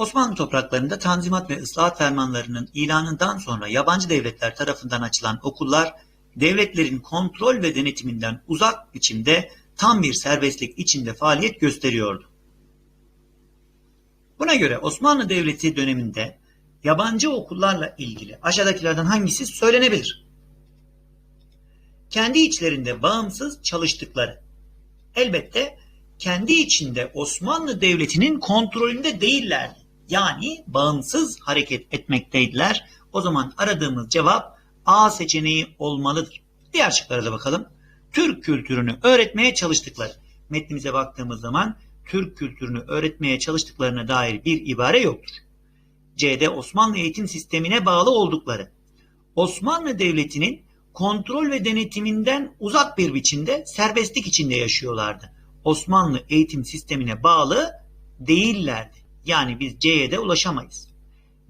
Osmanlı topraklarında Tanzimat ve Islahat fermanlarının ilanından sonra yabancı devletler tarafından açılan okullar, devletlerin kontrol ve denetiminden uzak biçimde tam bir serbestlik içinde faaliyet gösteriyordu. Buna göre Osmanlı Devleti döneminde yabancı okullarla ilgili aşağıdakilerden hangisi söylenebilir? Kendi içlerinde bağımsız çalıştıkları. Elbette kendi içinde Osmanlı Devleti'nin kontrolünde değillerdi. Yani bağımsız hareket etmekteydiler. O zaman aradığımız cevap A seçeneği olmalıdır. Diğer şıklara da bakalım. Türk kültürünü öğretmeye çalıştıkları. Metnimize baktığımız zaman Türk kültürünü öğretmeye çalıştıklarına dair bir ibare yoktur. C'de Osmanlı eğitim sistemine bağlı oldukları. Osmanlı Devleti'nin kontrol ve denetiminden uzak bir biçimde serbestlik içinde yaşıyorlardı. Osmanlı eğitim sistemine bağlı değillerdi. Yani biz C'ye de ulaşamayız.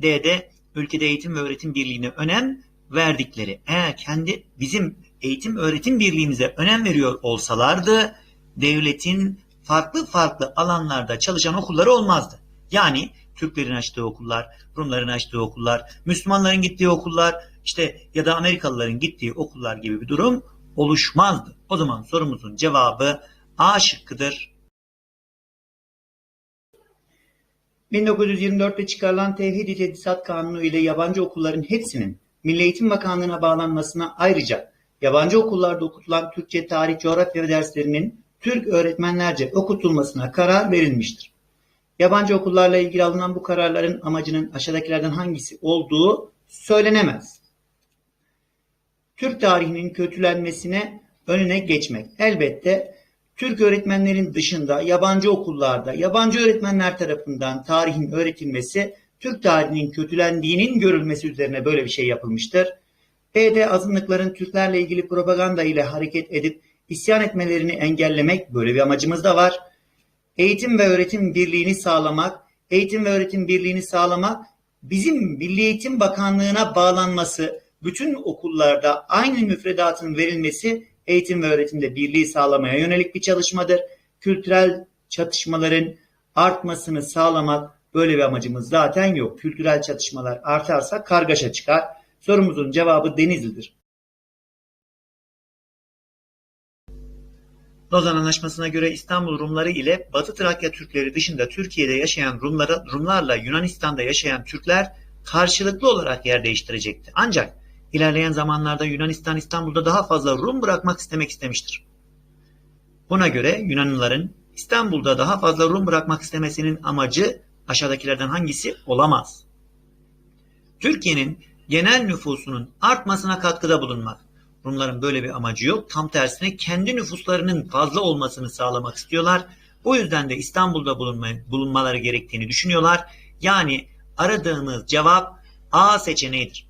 D'de ülkede eğitim ve öğretim birliğine önem verdikleri. Eğer kendi bizim eğitim öğretim birliğimize önem veriyor olsalardı devletin farklı farklı alanlarda çalışan okulları olmazdı. Yani Türklerin açtığı okullar, Rumların açtığı okullar, Müslümanların gittiği okullar, işte ya da Amerikalıların gittiği okullar gibi bir durum oluşmazdı. O zaman sorumuzun cevabı A şıkkıdır. 1924'te çıkarılan Tevhid-i Tedrisat Kanunu ile yabancı okulların hepsinin Milli Eğitim Bakanlığı'na bağlanmasına ayrıca yabancı okullarda okutulan Türkçe, tarih, coğrafya derslerinin Türk öğretmenlerce okutulmasına karar verilmiştir. Yabancı okullarla ilgili alınan bu kararların amacının aşağıdakilerden hangisi olduğu söylenemez. Türk tarihinin kötülenmesine önüne geçmek. Elbette Türk öğretmenlerin dışında yabancı okullarda yabancı öğretmenler tarafından tarihin öğretilmesi Türk tarihinin kötülendiğinin görülmesi üzerine böyle bir şey yapılmıştır. B'de azınlıkların Türklerle ilgili propaganda ile hareket edip isyan etmelerini engellemek böyle bir amacımız da var. Eğitim ve öğretim birliğini sağlamak, eğitim ve öğretim birliğini sağlamak bizim Milli Eğitim Bakanlığı'na bağlanması, bütün okullarda aynı müfredatın verilmesi eğitim ve öğretimde birliği sağlamaya yönelik bir çalışmadır. Kültürel çatışmaların artmasını sağlamak böyle bir amacımız zaten yok. Kültürel çatışmalar artarsa kargaşa çıkar. Sorumuzun cevabı Denizli'dir. Lozan Anlaşması'na göre İstanbul Rumları ile Batı Trakya Türkleri dışında Türkiye'de yaşayan Rumlara, Rumlarla Yunanistan'da yaşayan Türkler karşılıklı olarak yer değiştirecekti. Ancak ilerleyen zamanlarda Yunanistan İstanbul'da daha fazla Rum bırakmak istemek istemiştir. Buna göre Yunanlıların İstanbul'da daha fazla Rum bırakmak istemesinin amacı aşağıdakilerden hangisi olamaz? Türkiye'nin genel nüfusunun artmasına katkıda bulunmak. Rumların böyle bir amacı yok. Tam tersine kendi nüfuslarının fazla olmasını sağlamak istiyorlar. Bu yüzden de İstanbul'da bulunma, bulunmaları gerektiğini düşünüyorlar. Yani aradığımız cevap A seçeneğidir.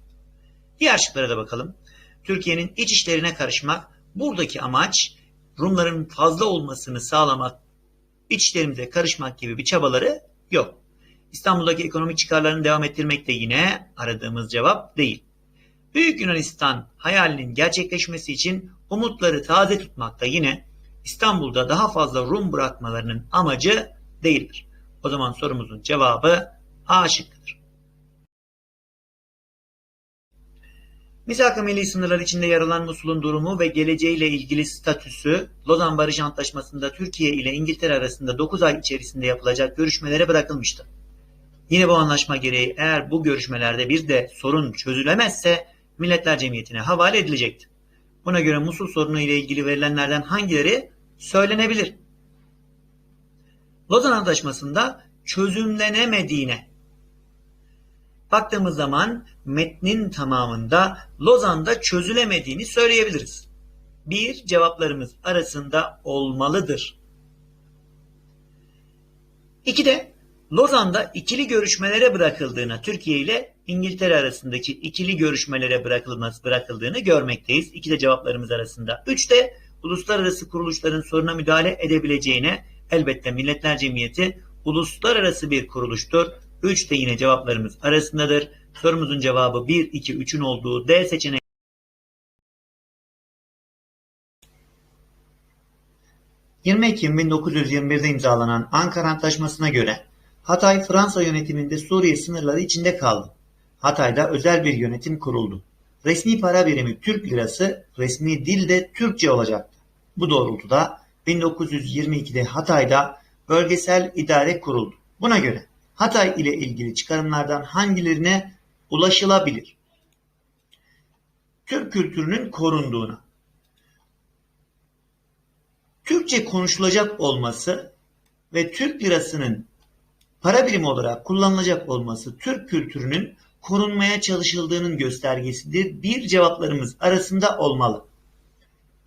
Diğer şıklara da bakalım. Türkiye'nin iç işlerine karışmak. Buradaki amaç Rumların fazla olmasını sağlamak, iç işlerimize karışmak gibi bir çabaları yok. İstanbul'daki ekonomik çıkarlarını devam ettirmek de yine aradığımız cevap değil. Büyük Yunanistan hayalinin gerçekleşmesi için umutları taze tutmak da yine İstanbul'da daha fazla Rum bırakmalarının amacı değildir. O zaman sorumuzun cevabı A şıkkıdır. Misak-ı milli sınırlar içinde yer alan Musul'un durumu ve geleceğiyle ilgili statüsü Lozan Barış Antlaşması'nda Türkiye ile İngiltere arasında 9 ay içerisinde yapılacak görüşmelere bırakılmıştı. Yine bu anlaşma gereği eğer bu görüşmelerde bir de sorun çözülemezse Milletler Cemiyeti'ne havale edilecekti. Buna göre Musul sorunu ile ilgili verilenlerden hangileri söylenebilir? Lozan Antlaşması'nda çözümlenemediğine baktığımız zaman metnin tamamında Lozan'da çözülemediğini söyleyebiliriz. Bir cevaplarımız arasında olmalıdır. İki de Lozan'da ikili görüşmelere bırakıldığına Türkiye ile İngiltere arasındaki ikili görüşmelere bırakılması bırakıldığını görmekteyiz. İki de cevaplarımız arasında. Üç de uluslararası kuruluşların soruna müdahale edebileceğine elbette Milletler Cemiyeti uluslararası bir kuruluştur. Üç de yine cevaplarımız arasındadır. Sorumuzun cevabı 1, 2, 3'ün olduğu D seçeneği. ...20 Ekim 1921'de imzalanan Ankara Antlaşması'na göre Hatay Fransa yönetiminde Suriye sınırları içinde kaldı. Hatay'da özel bir yönetim kuruldu. Resmi para birimi Türk lirası, resmi dil de Türkçe olacaktı. Bu doğrultuda 1922'de Hatay'da bölgesel idare kuruldu. Buna göre Hatay ile ilgili çıkarımlardan hangilerine ulaşılabilir? Türk kültürünün korunduğuna, Türkçe konuşulacak olması ve Türk lirasının para birimi olarak kullanılacak olması Türk kültürünün korunmaya çalışıldığının göstergesidir. Bir cevaplarımız arasında olmalı.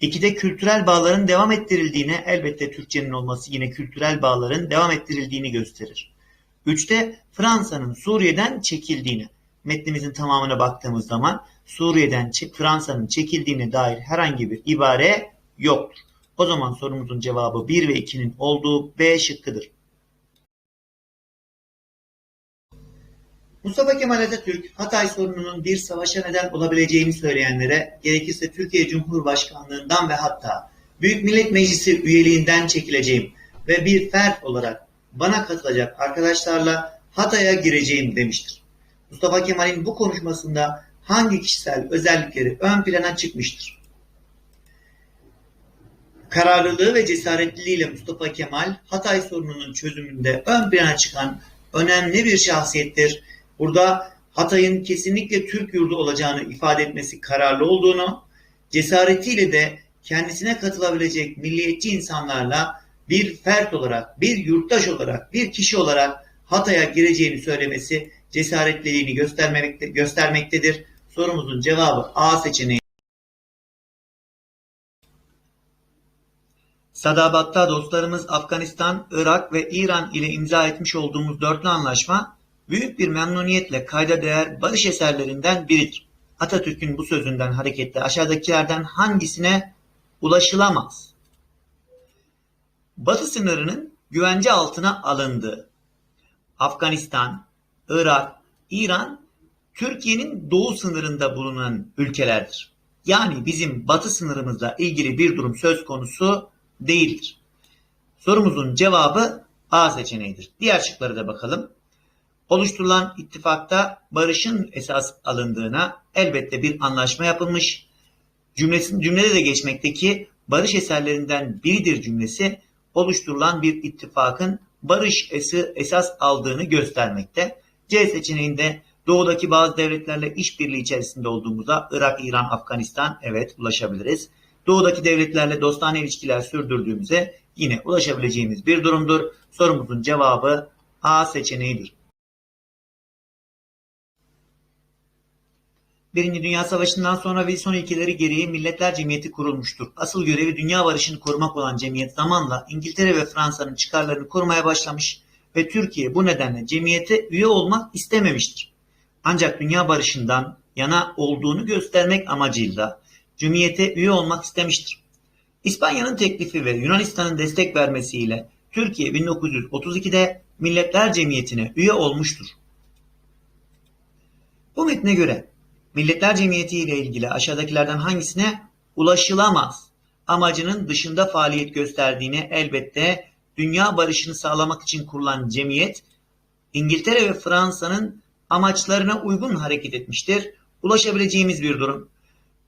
İkide kültürel bağların devam ettirildiğine elbette Türkçenin olması yine kültürel bağların devam ettirildiğini gösterir. Üçte Fransa'nın Suriye'den çekildiğini. Metnimizin tamamına baktığımız zaman Suriye'den Fransa'nın çekildiğine dair herhangi bir ibare yoktur. O zaman sorumuzun cevabı 1 ve 2'nin olduğu B şıkkıdır. Mustafa Kemal Atatürk, Hatay sorununun bir savaşa neden olabileceğini söyleyenlere, gerekirse Türkiye Cumhurbaşkanlığından ve hatta Büyük Millet Meclisi üyeliğinden çekileceğim ve bir fert olarak bana katılacak arkadaşlarla Hatay'a gireceğim demiştir. Mustafa Kemal'in bu konuşmasında hangi kişisel özellikleri ön plana çıkmıştır? Kararlılığı ve cesaretliliğiyle Mustafa Kemal, Hatay sorununun çözümünde ön plana çıkan önemli bir şahsiyettir. Burada Hatay'ın kesinlikle Türk yurdu olacağını ifade etmesi kararlı olduğunu, cesaretiyle de kendisine katılabilecek milliyetçi insanlarla bir fert olarak, bir yurttaş olarak, bir kişi olarak Hatay'a gireceğini söylemesi cesaretliliğini göstermekte, göstermektedir. Sorumuzun cevabı A seçeneği. Sadabat'ta dostlarımız Afganistan, Irak ve İran ile imza etmiş olduğumuz dörtlü anlaşma büyük bir memnuniyetle kayda değer barış eserlerinden biridir. Atatürk'ün bu sözünden hareketle aşağıdakilerden hangisine ulaşılamaz? Batı sınırının güvence altına alındığı, Afganistan, Irak, İran, Türkiye'nin doğu sınırında bulunan ülkelerdir. Yani bizim batı sınırımızla ilgili bir durum söz konusu değildir. Sorumuzun cevabı A seçeneğidir. Diğer şıklara da bakalım. Oluşturulan ittifakta barışın esas alındığına elbette bir anlaşma yapılmış. Cümlesin, cümlede de geçmekteki barış eserlerinden biridir cümlesi oluşturulan bir ittifakın barış esi, esas aldığını göstermekte. C seçeneğinde doğudaki bazı devletlerle işbirliği içerisinde olduğumuza Irak, İran, Afganistan evet ulaşabiliriz. Doğudaki devletlerle dostane ilişkiler sürdürdüğümüze yine ulaşabileceğimiz bir durumdur. Sorumuzun cevabı A seçeneğidir. Birinci Dünya Savaşı'ndan sonra ve son ilkeleri gereği Milletler Cemiyeti kurulmuştur. Asıl görevi dünya barışını korumak olan cemiyet zamanla İngiltere ve Fransa'nın çıkarlarını korumaya başlamış ve Türkiye bu nedenle cemiyete üye olmak istememiştir. Ancak dünya barışından yana olduğunu göstermek amacıyla cemiyete üye olmak istemiştir. İspanya'nın teklifi ve Yunanistan'ın destek vermesiyle Türkiye 1932'de Milletler Cemiyeti'ne üye olmuştur. Bu metne göre Milletler Cemiyeti ile ilgili aşağıdakilerden hangisine ulaşılamaz amacının dışında faaliyet gösterdiğini elbette dünya barışını sağlamak için kurulan cemiyet İngiltere ve Fransa'nın amaçlarına uygun hareket etmiştir. Ulaşabileceğimiz bir durum.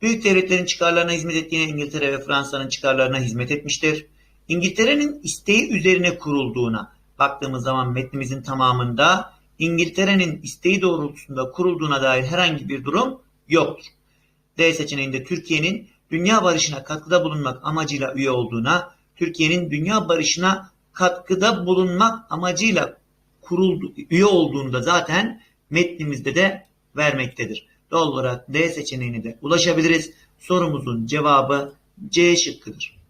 Büyük devletlerin çıkarlarına hizmet ettiğine İngiltere ve Fransa'nın çıkarlarına hizmet etmiştir. İngiltere'nin isteği üzerine kurulduğuna baktığımız zaman metnimizin tamamında İngiltere'nin isteği doğrultusunda kurulduğuna dair herhangi bir durum yoktur. D seçeneğinde Türkiye'nin dünya barışına katkıda bulunmak amacıyla üye olduğuna, Türkiye'nin dünya barışına katkıda bulunmak amacıyla kuruldu, üye olduğunu da zaten metnimizde de vermektedir. Doğal olarak D seçeneğine de ulaşabiliriz. Sorumuzun cevabı C şıkkıdır.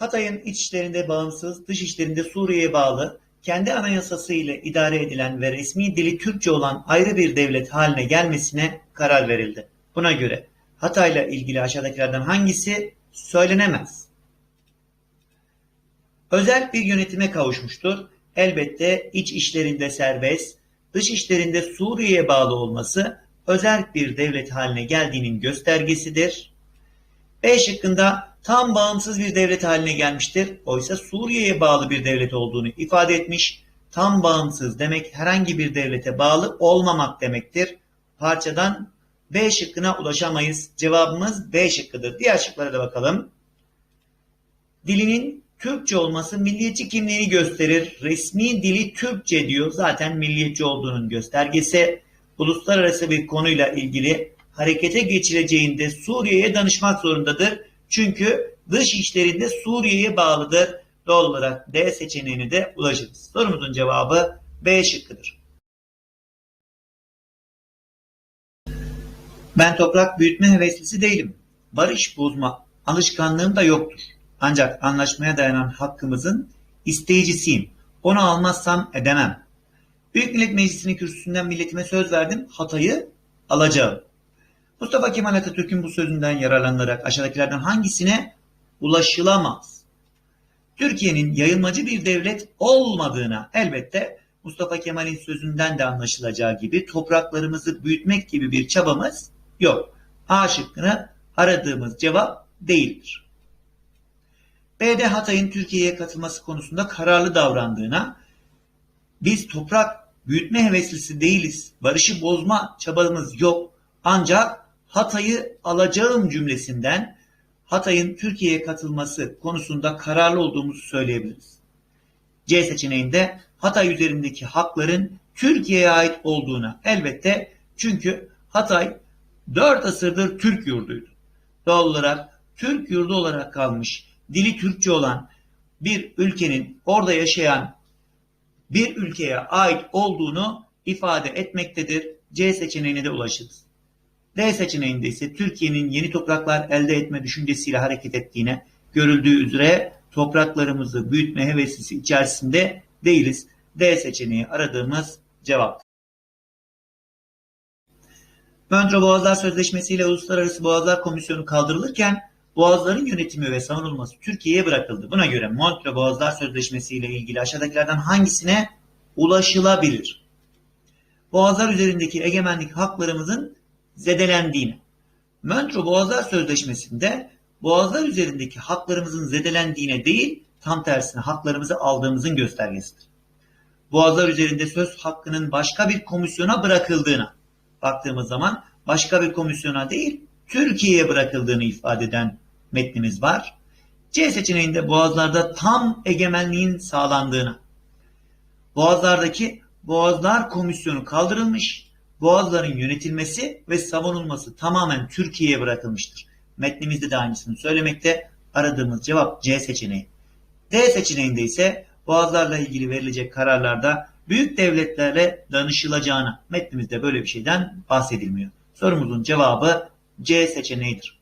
Hatay'ın iç işlerinde bağımsız, dış işlerinde Suriye'ye bağlı, kendi anayasası ile idare edilen ve resmi dili Türkçe olan ayrı bir devlet haline gelmesine karar verildi. Buna göre Hatay'la ilgili aşağıdakilerden hangisi söylenemez? Özel bir yönetime kavuşmuştur. Elbette iç işlerinde serbest, dış işlerinde Suriye'ye bağlı olması özel bir devlet haline geldiğinin göstergesidir. B şıkkında tam bağımsız bir devlet haline gelmiştir. Oysa Suriye'ye bağlı bir devlet olduğunu ifade etmiş. Tam bağımsız demek herhangi bir devlete bağlı olmamak demektir. Parçadan B şıkkına ulaşamayız. Cevabımız B şıkkıdır. Diğer şıklara da bakalım. Dilinin Türkçe olması milliyetçi kimliğini gösterir. Resmi dili Türkçe diyor. Zaten milliyetçi olduğunun göstergesi. Uluslararası bir konuyla ilgili harekete geçileceğinde Suriye'ye danışmak zorundadır. Çünkü dış işlerinde Suriye'ye bağlıdır. Doğal olarak D seçeneğine de ulaşırız. Sorumuzun cevabı B şıkkıdır. Ben toprak büyütme heveslisi değilim. Barış bozma alışkanlığım da yoktur. Ancak anlaşmaya dayanan hakkımızın isteyicisiyim. Onu almazsam edemem. Büyük Millet Meclisi'nin kürsüsünden milletime söz verdim. Hatay'ı alacağım. Mustafa Kemal Atatürk'ün bu sözünden yararlanarak aşağıdakilerden hangisine ulaşılamaz? Türkiye'nin yayılmacı bir devlet olmadığına elbette Mustafa Kemal'in sözünden de anlaşılacağı gibi topraklarımızı büyütmek gibi bir çabamız yok. A şıkkını aradığımız cevap değildir. B'de Hatay'ın Türkiye'ye katılması konusunda kararlı davrandığına, biz toprak büyütme heveslisi değiliz, barışı bozma çabamız yok ancak Hatay'ı alacağım cümlesinden Hatay'ın Türkiye'ye katılması konusunda kararlı olduğumuzu söyleyebiliriz. C seçeneğinde Hatay üzerindeki hakların Türkiye'ye ait olduğuna elbette çünkü Hatay 4 asırdır Türk yurduydu. Doğal olarak Türk yurdu olarak kalmış, dili Türkçe olan bir ülkenin orada yaşayan bir ülkeye ait olduğunu ifade etmektedir. C seçeneğine de ulaşırız. D seçeneğinde ise Türkiye'nin yeni topraklar elde etme düşüncesiyle hareket ettiğine görüldüğü üzere topraklarımızı büyütme heveslisi içerisinde değiliz. D seçeneği aradığımız cevap. Montreux Boğazlar Sözleşmesi ile Uluslararası Boğazlar Komisyonu kaldırılırken boğazların yönetimi ve savunulması Türkiye'ye bırakıldı. Buna göre Montreux Boğazlar Sözleşmesi ile ilgili aşağıdakilerden hangisine ulaşılabilir? Boğazlar üzerindeki egemenlik haklarımızın zedelendiğini. Montreux Boğazlar Sözleşmesi'nde boğazlar üzerindeki haklarımızın zedelendiğine değil, tam tersine haklarımızı aldığımızın göstergesidir. Boğazlar üzerinde söz hakkının başka bir komisyona bırakıldığına baktığımız zaman başka bir komisyona değil, Türkiye'ye bırakıldığını ifade eden metnimiz var. C seçeneğinde boğazlarda tam egemenliğin sağlandığına, boğazlardaki Boğazlar Komisyonu kaldırılmış, boğazların yönetilmesi ve savunulması tamamen Türkiye'ye bırakılmıştır. Metnimizde de aynısını söylemekte. Aradığımız cevap C seçeneği. D seçeneğinde ise boğazlarla ilgili verilecek kararlarda büyük devletlerle danışılacağına metnimizde böyle bir şeyden bahsedilmiyor. Sorumuzun cevabı C seçeneğidir.